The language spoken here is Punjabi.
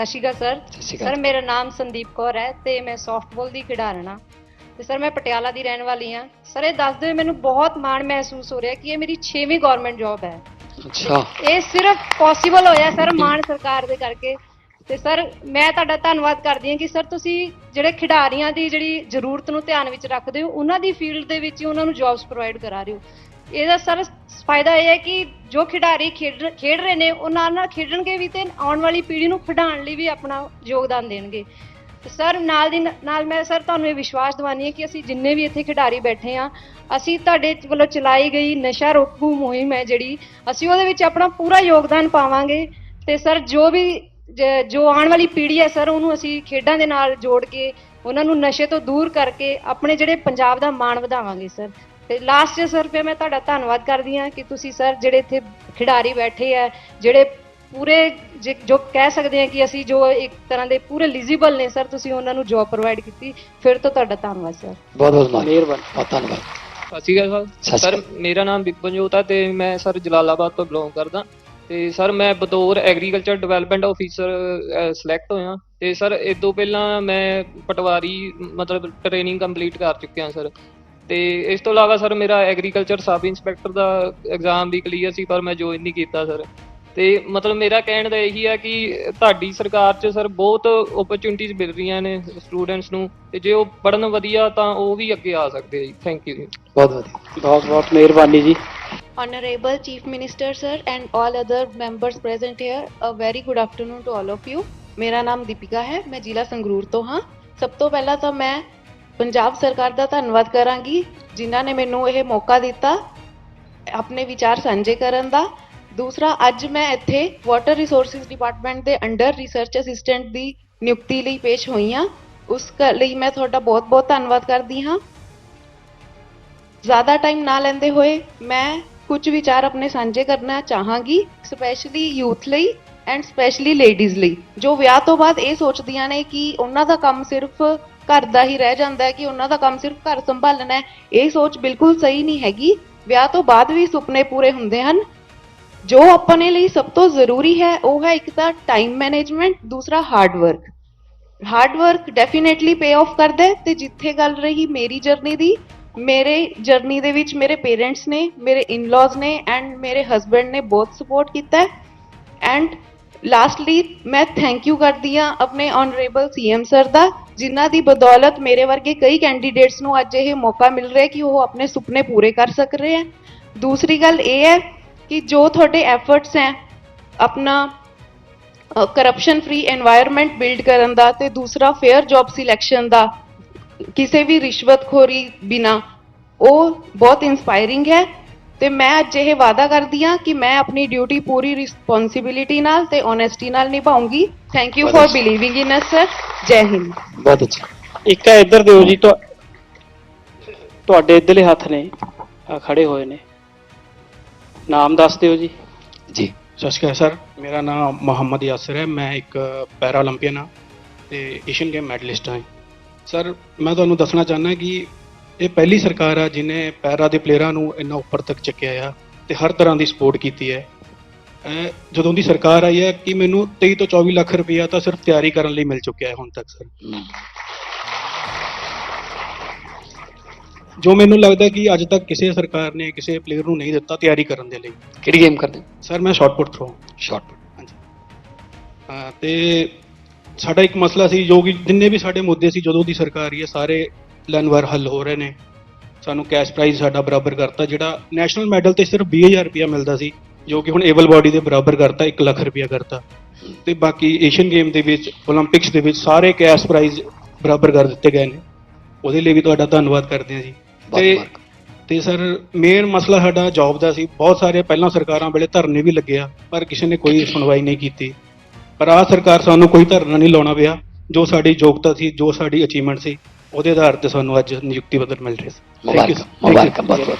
ਸਤਿ ਸ਼੍ਰੀ ਅਕਾਲ ਸਰ। ਸ਼੍ਰੀ ਮੇਰਾ ਨਾਮ ਸੰਦੀਪ ਕੌਰ ਹੈ ਤੇ ਮੈਂ ਸੌਫਟਬਾਲ ਦੀ ਖਿਡਾਰਨ ਹਾਂ। ਤੇ ਸਰ ਮੈਂ ਪਟਿਆਲਾ ਦੀ ਰਹਿਣ ਵਾਲੀ ਹਾਂ। ਸਰ ਇਹ ਦੱਸਦੇ ਹੋਏ ਮੈਨੂੰ ਬਹੁਤ ਮਾਣ ਮਹਿਸੂਸ ਹੋ ਰਿਹਾ ਕਿ ਇਹ ਮੇਰੀ 6ਵੀਂ ਗਵਰਨਮੈਂਟ ਜੌਬ ਹੈ। ਅੱਛਾ। ਇਹ ਸਿਰਫ ਪੋਸੀਬਲ ਹੋਇਆ ਸਰ ਮਾਨ ਸਰਕਾਰ ਦੇ ਕਰਕੇ। ਤੇ ਸਰ ਮੈਂ ਤੁਹਾਡਾ ਧੰਨਵਾਦ ਕਰਦੀ ਹਾਂ ਕਿ ਸਰ ਤੁਸੀਂ ਜਿਹੜੇ ਖਿਡਾਰੀਆਂ ਦੀ ਜਿਹੜੀ ਜ਼ਰੂਰਤ ਨੂੰ ਧਿਆਨ ਵਿੱਚ ਰੱਖਦੇ ਹੋ ਉਹਨਾਂ ਦੀ ਫੀਲਡ ਦੇ ਵਿੱਚ ਹੀ ਉਹਨਾਂ ਨੂੰ ਜੌਬਸ ਪ੍ਰੋਵਾਈਡ ਕਰਾ ਰਹੇ ਹੋ। ਇਹਦਾ ਸਰ ਫਾਇਦਾ ਇਹ ਹੈ ਕਿ ਜੋ ਖਿਡਾਰੀ ਖੇਡ ਖੇਡ ਰਹੇ ਨੇ, ਉਹ ਨਾਲ ਨਾਲ ਖੇਡਣਗੇ ਵੀ ਤੇ ਆਉਣ ਵਾਲੀ ਪੀੜ੍ਹੀ ਨੂੰ ਖਿਡਾਉਣ ਲਈ ਵੀ ਆਪਣਾ ਯੋਗਦਾਨ ਦੇਣਗੇ। ਸਰ, ਨਾਲ ਦੀ ਨ- ਨਾਲ ਮੈਂ ਸਰ ਤੁਹਾਨੂੰ ਇਹ ਵਿਸ਼ਵਾਸ ਦਿਵਾਨੀ ਹੈ ਕਿ ਅਸੀਂ ਜਿੰਨੇ ਵੀ ਇੱਥੇ ਖਿਡਾਰੀ ਬੈਠੇ ਆ ਅਸੀਂ ਤੁਹਾਡੇ ਵੱਲੋਂ ਚਲਾਈ ਗਈ ਨਸ਼ਾ ਰੋਕੂ ਮੁਹਿੰਮ ਹੈ ਜਿਹੜੀ, ਅਸੀਂ ਉਹਦੇ ਵਿੱਚ ਆਪਣਾ ਪੂਰਾ ਯੋਗਦਾਨ ਪਾਵਾਂਗੇ ਤੇ ਸਰ ਜੋ ਵੀ ਜੋ ਆਉਣ ਵਾਲੀ ਪੀੜ੍ਹੀ ਹੈ ਸਰ, ਉਹਨੂੰ ਅਸੀਂ ਖੇਡਾਂ ਦੇ ਨਾਲ ਜੋੜ ਕੇ, ਉਹਨਾਂ ਨੂੰ ਨਸ਼ੇ ਤੋਂ ਦੂਰ ਕਰਕੇ ਆਪਣੇ ਜਿਹੜੇ ਪੰਜਾਬ ਦਾ ਮਾਣ ਵਧਾਵਾਂਗੇ ਸਰ। ਤੇ ਲਾਸਟ 'ਚ ਸਰ ਫਿਰ ਮੈਂ ਤੁਹਾਡਾ ਧੰਨਵਾਦ ਕਰਦੀ ਹਾਂ ਕਿ ਤੁਸੀਂ ਸਰ ਜਿਹੜੇ ਇੱਥੇ ਖਿਡਾਰੀ ਬੈਠੇ ਆ ਜਿਹੜੇ ਪੂਰੇ ਜੇ- ਜੋ ਕਹਿ ਸਕਦੇ ਆ ਕਿ ਅਸੀਂ ਜੋ ਇੱਕ ਤਰ੍ਹਾਂ ਦੇ ਪੂਰੇ ਐਲੀਜੀਬਲ ਨੇ ਸਰ ਤੁਸੀਂ ਉਹਨਾਂ ਨੂੰ ਜੌਬ ਪ੍ਰੋਵਾਈਡ ਕੀਤੀ। ਫਿਰ ਤੋਂ ਤੁਹਾਡਾ ਧੰਨਵਾਦ ਸਰ ਬਹੁਤ ਬਹੁਤ ਮਾਨ ਮਿਹਰਬਾਨੀ। ਬਹੁਤ ਧੰਨਵਾਦ। ਸਤਿ ਸ਼੍ਰੀ ਅਕਾਲ ਸਤਿ ਸਰ ਸ਼੍ਰੀ ਸਰ ਮੇਰਾ ਨਾਮ ਬਿਪਨਜੋਤ ਹੈ ਤੇ ਮੈਂ ਸਰ ਜਲਾਲਾਬਾਦ ਤੋਂ ਬਿਲੋਂਗ ਕਰਦਾ। ਤੇ ਸਰ ਮੈਂ ਬਤੌਰ ਐਗਰੀਕਲਚਰ ਡਿਵੈਲਪਮੈਂਟ ਆਫੀਸਰ ਸਿਲੈਕਟ ਹੋਇਆ। ਤੇ ਸਰ ਇਸ ਤੋਂ ਪਹਿਲਾਂ ਮੈਂ ਪਟਵਾਰੀ ਮਤਲਬ ਟ੍ਰੇਨਿੰਗ ਕੰਪਲੀਟ ਕਰ ਚੁੱਕਿਆ ਸਰ ਤੇ ਇਸ ਤੋਂ ਇਲਾਵਾ ਸਰ ਮੇਰਾ ਐਗਰੀਕਲਚਰ ਸਬ ਇੰਸਪੈਕਟਰ ਦਾ ਐਗਜ਼ਾਮ ਵੀ ਕਲੀਅਰ ਸੀ ਪਰ ਮੈਂ ਜੁਆਇਨ ਨਹੀਂ ਕੀਤਾ ਸਰ। ਤੇ ਮਤਲਬ ਮੇਰਾ ਕਹਿਣ ਦਾ ਇਹੀ ਆ ਕਿ ਤੁਹਾਡੀ ਸਰਕਾਰ 'ਚ ਸਰ ਬਹੁਤ ਓਪਰਚੁਨਿਟੀਜ਼ ਮਿਲ ਰਹੀਆਂ ਨੇ ਸਟੂਡੈਂਟਸ ਨੂੰ ਤੇ ਜੇ ਉਹ ਪੜਨ ਵਧੀਆ ਤਾਂ ਉਹ ਵੀ ਅੱਗੇ ਆ ਸਕਦੇ ਆ ਜੀ। ਥੈਂਕ ਯੂ ਜੀ। ਬਹੁਤ ਵਧੀਆ। ਬਹੁਤ ਬਹੁਤ ਮਿਹਰਬਾਨੀ ਜੀ। Honorable Chief Minister sir and all other members present here, a very good afternoon to all of you. ਮੇਰਾ ਨਾਮ ਦੀਪਿਕਾ ਹੈ ਮੈਂ ਜ਼ਿਲ੍ਹਾ ਸੰਗਰੂਰ ਤੋਂ ਹਾਂ। ਸਭ ਤੋਂ ਪਹਿਲਾਂ ਤਾਂ ਮੈਂ ਪੰਜਾਬ ਸਰਕਾਰ ਦਾ ਧੰਨਵਾਦ ਕਰਾਂਗੀ, ਜਿਨ੍ਹਾਂ ਨੇ ਮੈਨੂੰ ਇਹ ਮੌਕਾ ਦਿੱਤਾ ਆਪਣੇ ਵਿਚਾਰ ਸਾਂਝੇ ਕਰਨ ਦਾ। ਦੂਸਰਾ, ਅੱਜ ਮੈਂ ਇੱਥੇ ਵਾਟਰ ਰਿਸੋਰਸਿਸ ਡਿਪਾਰਟਮੈਂਟ ਦੇ ਅੰਡਰ ਰਿਸਰਚ ਅਸਿਸਟੈਂਟ ਦੀ ਨਿਯੁਕਤੀ ਲਈ ਪੇਸ਼ ਹੋਈ ਹਾਂ। ਉਸ ਕ- ਲਈ ਮੈਂ ਤੁਹਾਡਾ ਬਹੁਤ-ਬਹੁਤ ਧੰਨਵਾਦ ਕਰਦੀ ਹਾਂ। ਜ਼ਿਆਦਾ ਟਾਈਮ ਨਾ ਲੈਂਦੇ ਹੋਏ ਮੈਂ ਕੁਝ ਵਿਚਾਰ ਆਪਣੇ ਸਾਂਝੇ ਕਰਨਾ ਚਾਹਾਂਗੀ ਸਪੈਸ਼ਲੀ ਯੂਥ ਲਈ ਐਂਡ ਸਪੈਸ਼ਲੀ ਲੇਡੀਜ਼ ਲਈ। ਜੋ ਵਿਆਹ ਤੋਂ ਬਾਅਦ ਇਹ ਸੋਚਦੀਆਂ ਨੇ ਕਿ ਉਹਨਾਂ ਦਾ ਕੰਮ ਸਿਰਫ ਘਰ ਦਾ ਹੀ ਰਹਿ ਜਾਂਦਾ ਹੈ ਕਿ ਉਹਨਾਂ ਦਾ ਕੰਮ ਸਿਰਫ ਘਰ ਸੰਭਾਲਣਾ ਹੈ। ਇਹ ਸੋਚ ਬਿਲਕੁਲ ਸਹੀ ਨਹੀਂ ਹੈਗੀ। ਵਿਆਹ ਤੋਂ ਬਾਅਦ ਵੀ ਸੁਪਨੇ ਪੂਰੇ ਹੁੰਦੇ ਹਨ। ਜੋ ਆਪਣੇ ਲਈ ਸਭ ਤੋਂ ਜ਼ਰੂਰੀ ਹੈ, ਉਹ ਹੈ ਇੱਕ ਤਾਂ ਟਾਈਮ ਮੈਨੇਜਮੈਂਟ ਦੂਸਰਾ hard work hard work definitely pay off ਕਰਦਾ ਹੈ ਤੇ ਜਿੱਥੇ ਗੱਲ ਰਹੀ ਮੇਰੀ ਜਰਨੀ ਦੀ, ਮੇਰੇ ਜਰਨੀ ਦੇ ਵਿੱਚ ਮੇਰੇ ਪੇਰੈਂਟਸ ਨੇ, ਮੇਰੇ ਇਨ-ਲॉज ਨੇ ਐਂਡ ਮੇਰੇ ਹਸਬੰਡ ਨੇ ਬਹੁਤ ਸਪੋਰਟ ਕੀਤਾ ਐਂਡ ਲਾਸਟਲੀ ਮੈਂ ਥੈਂਕ ਯੂ ਕਰਦੀ ਆ ਆਪਣੇ ਆਨਰੇਬਲ ਸੀਐਮ ਸਰ ਦਾ, ਜਿਨ੍ਹਾਂ ਦੀ ਬਦੌਲਤ ਮੇਰੇ ਵਰਗੇ ਕਈ ਕੈਂਡੀਡੇਟਸ ਨੂੰ ਅੱਜ ਇਹ ਮੌਕਾ ਮਿਲ ਰਿਹਾ ਕਿ ਉਹ ਆਪਣੇ ਸੁਪਨੇ ਪੂਰੇ ਕਰ ਸਕ ਰਹੇ ਹੈ। ਦੂਸਰੀ ਗੱਲ ਇਹ ਹੈ ਕਿ ਜੋ ਤੁਹਾਡੇ ਐਫਰਟਸ ਹੈ ਆਪਣਾ ਕਰਪਸ਼ਨ ਫਰੀ এনवायरमेंट ਬਿਲਡ ਕਰਨ ਦਾ ਤੇ ਦੂਸਰਾ ਫੇਅਰ ਜੌਬ ਸਿਲੈਕਸ਼ਨ ਦਾ, ਕਿਸੇ ਵੀ ਰਿਸ਼ਵਤਖੋਰੀ ਬਿਨਾ, ਉਹ ਬਹੁਤ ਇਨਸਪਾਇਰਿੰਗ ਹੈ। ਤੇ ਮੈਂ ਅੱਜ ਇਹ ਵਾਅਦਾ ਕਰਦੀ ਹਾਂ ਕਿ ਮੈਂ ਆਪਣੀ ਡਿਊਟੀ ਪੂਰੀ ਰਿਸਪੌਂਸਿਬਿਲਿਟੀ ਨਾਲ ਤੇ ਓਨੈਸਟੀ ਨਾਲ ਨਿਭਾਉਂਗੀ। Thank you for believing in us sir Jai Hind ਬਹੁਤ ਅੱਛਾ। ਇੱਕ ਆ ਇੱਧਰ ਦਿਓ ਜੀ ਤੁਹਾਡੇ ਇੱਧਰਲੇ ਹੱਥ ਨੇ ਖੜੇ ਹੋਏ ਨੇ। ਨਾਮ ਦੱਸ ਦਿਓ ਜੀ। ਜੀ। ਸਤਿ ਸਰ ਮੇਰਾ ਨਾਮ ਮੁਹੰਮਦ ਯਾਸਰ ਹੈ। ਮੈਂ ਇੱਕ ਪੈਰਾ 올림픽ਨ ਹਾਂ ਤੇ ਏਸ਼ੀਅਨ ਗੇਮ ਮੈਡਲਿਸਟ ਹਾਂ। ਸਰ ਮੈਂ ਤੁਹਾਨੂੰ ਦੱਸਣਾ ਚਾਹੁੰਦਾ ਕਿ ਇਹ ਪਹਿਲੀ ਸਰਕਾਰ ਆ ਜਿਨੇ ਪੈਰਾ ਦੇ ਪਲੇਅਰਾਂ ਨੂੰ ਇੰਨਾ ਉੱਪਰ ਤੱਕ ਚੱਕਿਆ ਆ ਤੇ ਹਰ ਤਰ੍ਹਾਂ ਦੀ ਸਪੋਰਟ ਕੀਤੀ ਹੈ। ਜਦੋਂ ਦੀ ਸਰਕਾਰ ਆਈ ਹੈ ਕਿ ਮੈਨੂੰ 23 ਤੋਂ 24 ਲੱਖ ਰੁਪਇਆ ਤਾਂ ਸਿਰਫ ਤਿਆਰੀ ਕਰਨ ਲਈ ਮਿਲ ਚੁੱਕਿਆ ਹੈ ਹੁਣ ਤੱਕ ਸਰ। ਜੋ ਮੈਨੂੰ ਲੱਗਦਾ ਕਿ ਅੱਜ ਤੱਕ ਕਿਸੇ ਸਰਕਾਰ ਨੇ ਕਿਸੇ ਪਲੇਅਰ ਨੂੰ ਨਹੀਂ ਦਿੱਤਾ ਤਿਆਰੀ ਕਰਨ ਦੇ ਲਈ। ਕਿਹੜੀ ਗੇਮ ਕਰਦੇ ਸਰ ਮੈਂ ਸ਼ਾਟ ਪੁੱਟ ਥਰੋ ਸ਼ਾਰਟ ਹਾਂਜੀ। ਹਾਂ ਤੇ ਸਾਡਾ ਇੱਕ ਮਸਲਾ ਸੀ ਜੋ ਕਿ ਜਿੰਨੇ ਵੀ ਸਾਡੇ ਮੁੱਦੇ ਸੀ ਜਦੋਂ ਦੀ ਸਰਕਾਰ ਆਈ ਹੈ ਸਾਰੇ ਲਨਵਰ ਹੱਲ ਹੋ ਰਹੇ ਨੇ। ਸਾਨੂੰ ਕੈਸ਼ ਪ੍ਰਾਈਜ਼ ਸਾਡਾ ਬਰਾਬਰ ਕਰਤਾ ਜਿਹੜਾ ਨੈਸ਼ਨਲ ਮੈਡਲ ਤੇ ਸਿਰਫ 20000 ਰੁਪਇਆ ਮਿਲਦਾ ਸੀ ਜੋ ਕਿ ਹੁਣ ਏਬਲ ਬਾਡੀ ਦੇ ਬਰਾਬਰ ਕਰਤਾ 1 ਲੱਖ ਰੁਪਇਆ ਕਰਤਾ। ਤੇ ਬਾਕੀ ਏਸ਼ੀਅਨ ਗੇਮ ਦੇ ਵਿੱਚ 올림픽ਸ ਦੇ ਵਿੱਚ ਸਾਰੇ ਕੈਸ਼ ਪ੍ਰਾਈਜ਼ ਬਰਾਬਰ ਕਰ ਦਿੱਤੇ ਗਏ ਨੇ। ਉਹਦੇ ਲਈ ਵੀ ਤੁਹਾਡਾ ਧੰਨਵਾਦ ਕਰਦੇ ਹਾਂ ਜੀ। ਤੇ ਤੇ ਸਰ ਮੇਨ ਮਸਲਾ ਸਾਡਾ ਜੌਬ ਦਾ ਸੀ। ਬਹੁਤ ਸਾਰੇ ਪਹਿਲਾਂ ਸਰਕਾਰਾਂ ਵੇਲੇ ਧਰਨੇ ਵੀ ਲੱਗਿਆ ਪਰ ਕਿਸੇ ਨੇ ਕੋਈ ਸੁਣਵਾਈ ਨਹੀਂ ਕੀਤੀ। ਪਰ ਆ ਸਰਕਾਰ ਸਾਨੂੰ ਕੋਈ ਧਰਨਾ ਨਹੀਂ ਲਾਉਣਾ ਪਿਆ ਜੋ ਸਾਡੀ ਯੋਗਤਾ ਸੀ ਜੋ ਸਾਡੀ ਅਚੀਵਮੈਂਟ ਸੀ। ਉਹਦੇ ਆਧਾਰ ਤੇ ਸਾਨੂੰ ਅੱਜ ਨਿਯੁਕਤੀ ਪੱਤਰ ਮਿਲ ਰਿਹਾ ਸੀ। ਮੁਬਾਰਕ. ਮੁਬਾਰਕ ਬਹੁਤ ਬਹੁਤ